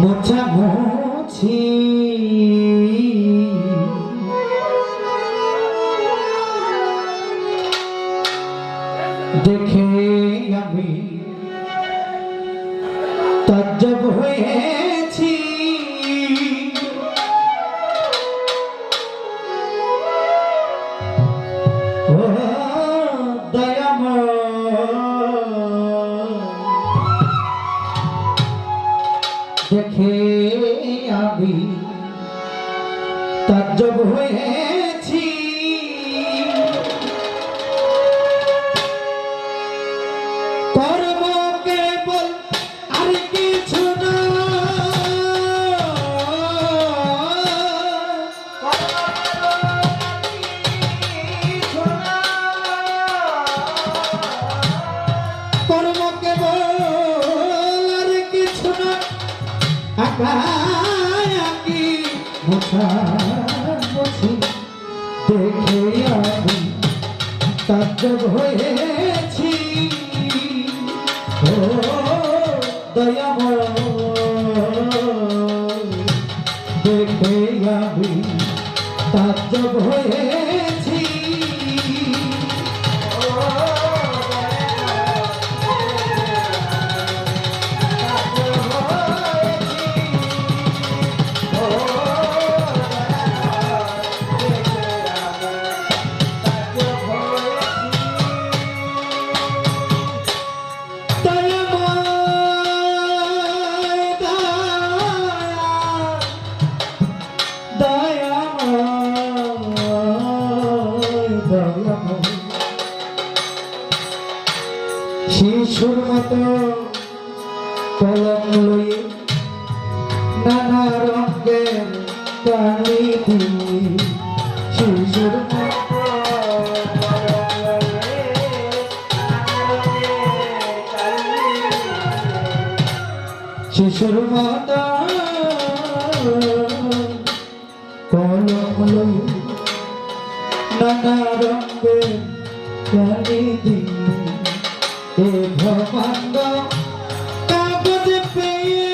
মোছামুছি দেখে আমি তজ্জব হয়েছি হয়েছি। কর্ম কেবল আর কিছু কর্ম কেবল আর কিছু না। আঁকি মুছি তাজ্জব হয়েছি। ও দয়াময় দেখে আমি তাজ্জব হয়েছি। দয়াময় শিশুর মতো কলম লইয়ে নানা রঙের কালি দিয়ে শিশুর মতো শিশুর মাতা কলম লই নানা রঙে কালি দিয়ে এ ভবাঙ্গ কাগজ পেয়ে।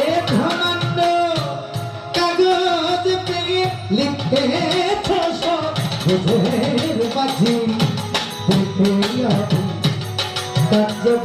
এ ভবাঙ্গ কাগজ পেয়ে লিখে বুঝের পাখি দেখে আমি তাজ্জব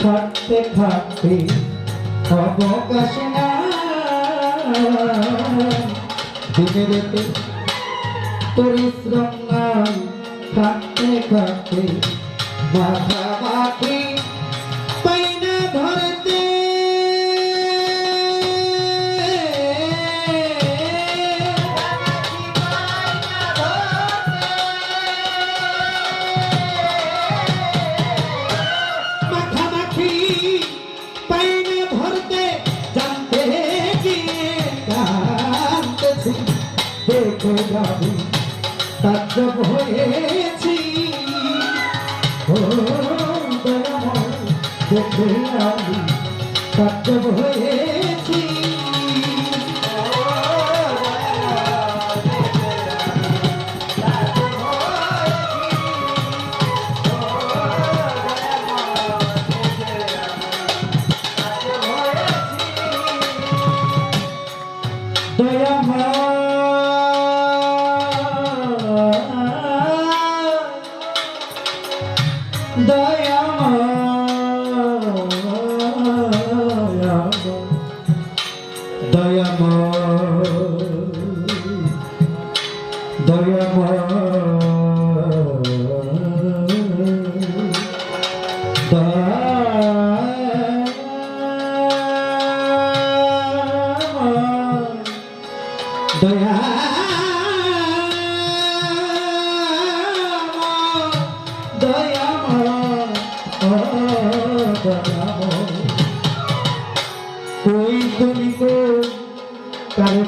খাটতে থাকতে অবকাশ না। রাতে পরিশ্রম নাই থাকতে থাকতে মাথা মাটি দেখে তাজ্জব হয়েছি। ও দয়াময় দেখে আমি তাজ্জব হয়েছি।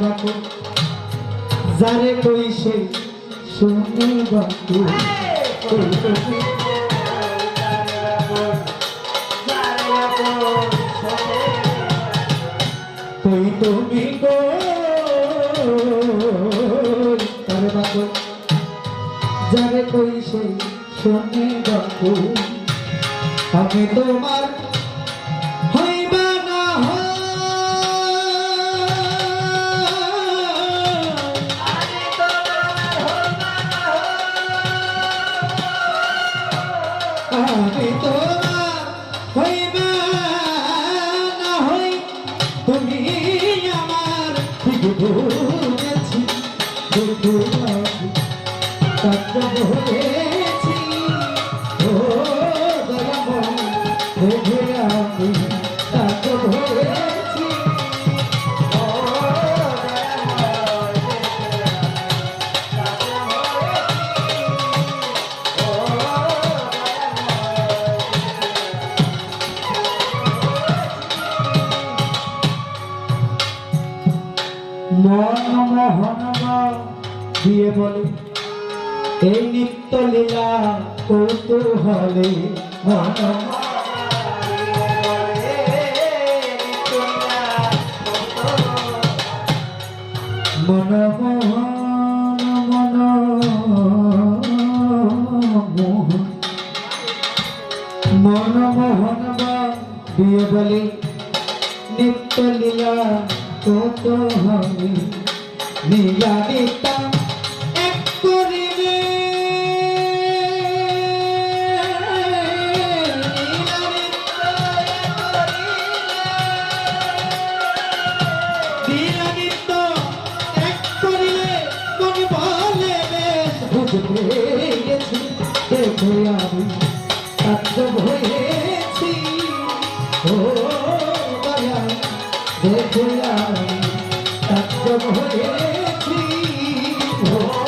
বাকো যারে কই সে শুনে বাকো কই তুমি কই? তুমি কো কারে বাকো যারে কই সে শুনে বাকো আমি তোমার আমি দিয়ে বলে এই নিত্য লীলা কৌতূহলে মন মন মোহন মন মোহন মন মোহন দিয়ে বলে নিত্য লীলা কত লীলা নিত্যা ও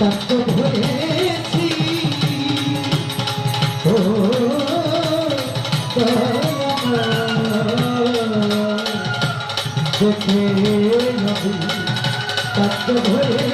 তত্ত্ব ধরেছি ও দেখে নবী তত্ত্ব ধরেছি